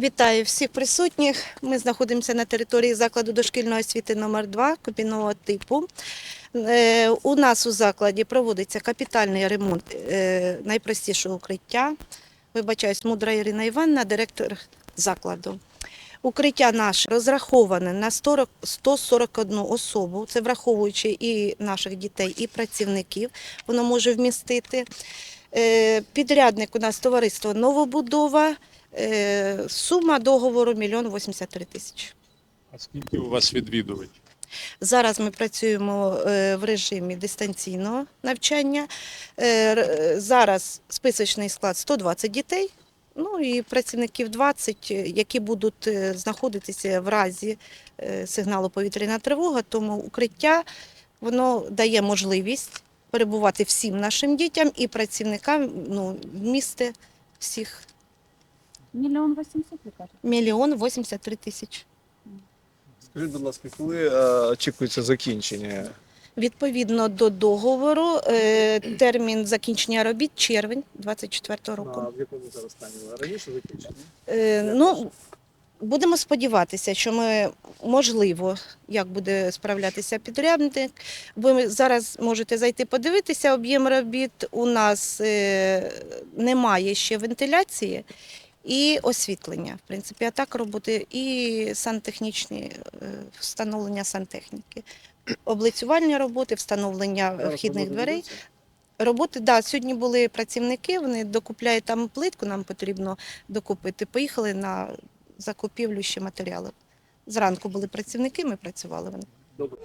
Вітаю всіх присутніх. Ми знаходимося на території закладу дошкільної освіти номер 2 кабінного типу. Е, У нас у закладі проводиться капітальний ремонт е, найпростішого укриття. Вибачаюсь, мудра Ірина Іванна, директор закладу. Укриття наше розраховане на 40 141 особу, це враховуючи і наших дітей, і працівників, воно може вмістити. Е, Підрядник у нас товариство Новобудова. Е, Сума договору 1 мільйон 83 тисячі. А скільки у вас відвідувачів? Зараз ми працюємо е, в режимі дистанційного навчання. Е, Зараз списочний склад 120 дітей, ну і працівників 20, е, які будуть знаходитися в разі сигналу повітряна тривога. Тому укриття воно дає можливість перебувати всім нашим дітям і працівникам ну, місти всіх Мільйон вісімсот, ви кажете? мільйон 83 тисячі. Скажіть, будь ласка, коли е, очікується закінчення? Відповідно до договору, е, термін закінчення робіт червень 24-го року. А в якому зараз стані? Раніше закінчення? Е, Ну, будемо сподіватися, що ми можливо, як буде справлятися підрядник. Ви зараз можете зайти подивитися об'єм робіт. У нас е, немає ще вентиляції. І освітлення, в принципі, а так роботи і сантехнічні е, встановлення сантехніки, облицювальні роботи, встановлення вхідних дверей. Роботи, да, сьогодні були працівники, вони докупляють там плитку, нам потрібно докупити. Поїхали на закупівлю ще матеріалів. Зранку були працівники, ми працювали. Вони. Добре.